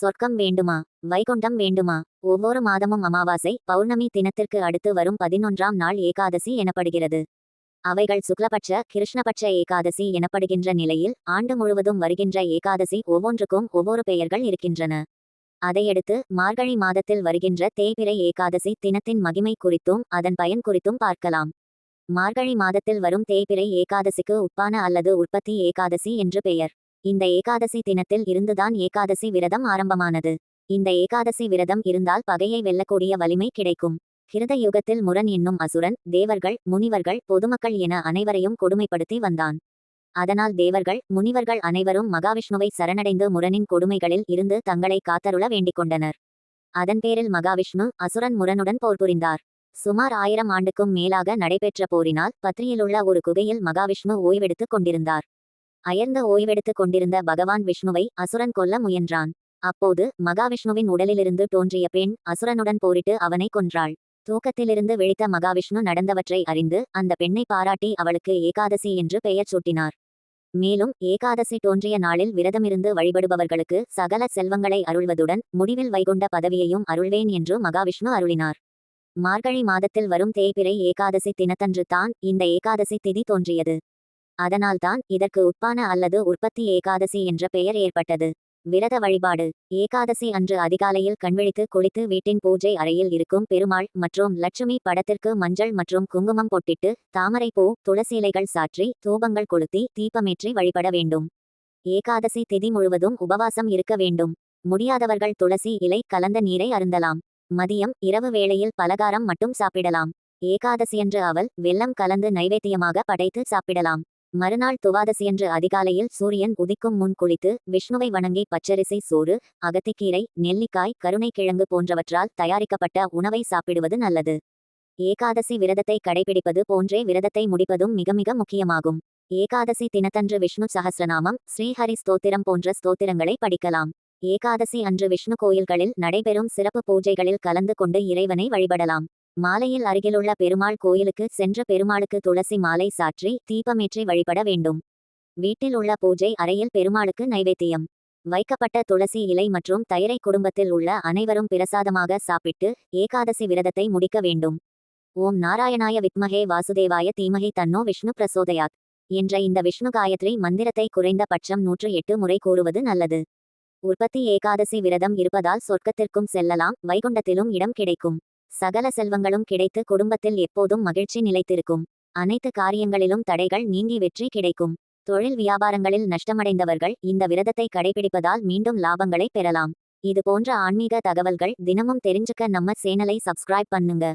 சொர்க்கம் வேண்டுமா? வைகுண்டம் வேண்டுமா? ஒவ்வொரு மாதமும் அமாவாசை பௌர்ணமி தினத்திற்கு அடுத்து வரும் பதினொன்றாம் நாள் ஏகாதசி எனப்படுகிறது. அவைகள் சுக்லபட்ச கிருஷ்ணபட்ச ஏகாதசி எனப்படுகின்ற நிலையில் ஆண்டு முழுவதும் வருகின்ற ஏகாதசி ஒவ்வொன்றுக்கும் ஒவ்வொரு பெயர்கள் இருக்கின்றன. அதையடுத்து மார்கழி மாதத்தில் வருகின்ற தேய்பிரை ஏகாதசி தினத்தின் மகிமை குறித்தும் அதன் பயன் குறித்தும் பார்க்கலாம். மார்கழி மாதத்தில் வரும் தேய்பிரை ஏகாதசிக்கு உப்பான அல்லது உற்பத்தி ஏகாதசி என்று பெயர். இந்த ஏகாதசி தினத்தில் இருந்துதான் ஏகாதசி விரதம் ஆரம்பமானது. இந்த ஏகாதசி விரதம் இருந்தால் பகையை வெல்லக்கூடிய வலிமை கிடைக்கும். கிருத யுகத்தில் முரண் என்னும் அசுரன் தேவர்கள் முனிவர்கள் பொதுமக்கள் என அனைவரையும் கொடுமைப்படுத்தி வந்தான். அதனால் தேவர்கள் முனிவர்கள் அனைவரும் மகாவிஷ்ணுவை சரணடைந்து முரனின் கொடுமைகளில் இருந்து தங்களை காத்தருள வேண்டிக் கொண்டனர் அதன் பேரில் மகாவிஷ்ணு அசுரன் முரனுடன் போர் புரிந்தார். சுமார் ஆயிரம் ஆண்டுக்கும் மேலாக நடைபெற்ற போரினால் பத்ரியிலுள்ள ஒரு குகையில் மகாவிஷ்ணு ஓய்வெடுத்துக் கொண்டிருந்தார். அயர்ந்த ஓய்வெடுத்துக் கொண்டிருந்த பகவான் விஷ்ணுவை அசுரன் கொல்ல முயன்றான். அப்போது மகாவிஷ்ணுவின் உடலிலிருந்து தோன்றிய பெண் அசுரனுடன் போரிட்டு அவனை கொன்றாள். தூக்கத்திலிருந்து விழித்த மகாவிஷ்ணு நடந்தவற்றை அறிந்து அந்த பெண்ணை பாராட்டி அவளுக்கு ஏகாதசி என்று பெயர் சூட்டினார். மேலும் ஏகாதசி தோன்றிய நாளில் விரதமிருந்து வழிபடுபவர்களுக்கு சகல செல்வங்களை அருள்வதுடன் முடிவில் வைகுண்ட பதவியையும் அருள்வேன் என்று மகாவிஷ்ணு அருளினார். மார்கழி மாதத்தில் வரும் தேய்பிறை ஏகாதசி தினத்தன்று தான் இந்த ஏகாதசி திதி தோன்றியது. அதனால்தான் இதற்கு உட்பான அல்லது உற்பத்தி ஏகாதசி என்ற பெயர் ஏற்பட்டது. விரத வழிபாடு. ஏகாதசி அன்று அதிகாலையில் கண்விழித்து குளித்து வீட்டின் பூஜை அறையில் இருக்கும் பெருமாள் மற்றும் லட்சுமி படத்திற்கு மஞ்சள் மற்றும் குங்குமம் பொட்டிட்டு தாமரை பூ துளசி இலைகள் சாற்றி தூபங்கள் கொளுத்தி தீபமேற்றி வழிபட வேண்டும். ஏகாதசி திதி முழுவதும் உபவாசம் இருக்க வேண்டும். முடியாதவர்கள் துளசி இலை கலந்த நீரை அருந்தலாம். மதியம் இரவு வேளையில் பலகாரம் மட்டும் சாப்பிடலாம். ஏகாதசியன்று அவள் வெல்லம் கலந்து நைவேத்தியமாக படைத்து சாப்பிடலாம். மறுநாள் துவாதசியன்று அதிகாலையில் சூரியன் உதிக்கும் முன் குளித்து விஷ்ணுவை வணங்கி பச்சரிசி சோறு அகத்திக்கீரை நெல்லிக்காய் கருணைக்கிழங்கு போன்றவற்றால் தயாரிக்கப்பட்ட உணவை சாப்பிடுவது நல்லது. ஏகாதசி விரதத்தை கடைபிடிப்பது போன்றே விரதத்தை முடிப்பதும் மிக மிக முக்கியமாகும். ஏகாதசி தினத்தன்று விஷ்ணு சஹஸ்ரநாமம் ஸ்ரீஹரி ஸ்தோத்திரம் போன்ற ஸ்தோத்திரங்களை படிக்கலாம். ஏகாதசி அன்று விஷ்ணு கோயில்களில் நடைபெறும் சிறப்பு பூஜைகளில் கலந்து கொண்டு இறைவனை வழிபடலாம். மாலையில் அருகிலுள்ள பெருமாள் கோயிலுக்கு சென்ற பெருமாளுக்கு துளசி மாலை சாற்றி தீபமேற்றி வழிபட வேண்டும். வீட்டில் உள்ள பூஜை அறையில் பெருமாளுக்கு நைவேத்தியம். வைக்கப்பட்ட துளசி இலை மற்றும் தயிரை குடும்பத்தில் உள்ள அனைவரும் பிரசாதமாக சாப்பிட்டு ஏகாதசி விரதத்தை முடிக்க வேண்டும். ஓம் நாராயணாய வித்மகே வாசுதேவாய தீமகி தன்னோ விஷ்ணு பிரசோதயாத் என்ற இந்த விஷ்ணு காயத்ரி மந்திரத்தை குறைந்த பட்சம் நூற்று எட்டு முறை கூறுவது நல்லது. உற்பத்தி ஏகாதசி விரதம் இருப்பதால் சொர்க்கத்திற்கும் செல்லலாம் வைகுண்டத்திலும் இடம் கிடைக்கும். சகல செல்வங்களும் கிடைத்து குடும்பத்தில் எப்போதும் மகிழ்ச்சி நிலைத்திருக்கும். அனைத்து காரியங்களிலும் தடைகள் நீங்கி வெற்றி கிடைக்கும். தொழில் வியாபாரங்களில் நஷ்டமடைந்தவர்கள் இந்த விரதத்தை கடைபிடிப்பதால் மீண்டும் லாபங்களை பெறலாம். இது போன்ற ஆன்மீக தகவல்கள் தினமும் தெரிஞ்சுக்க நம்ம சேனலை சப்ஸ்கிரைப் பண்ணுங்க.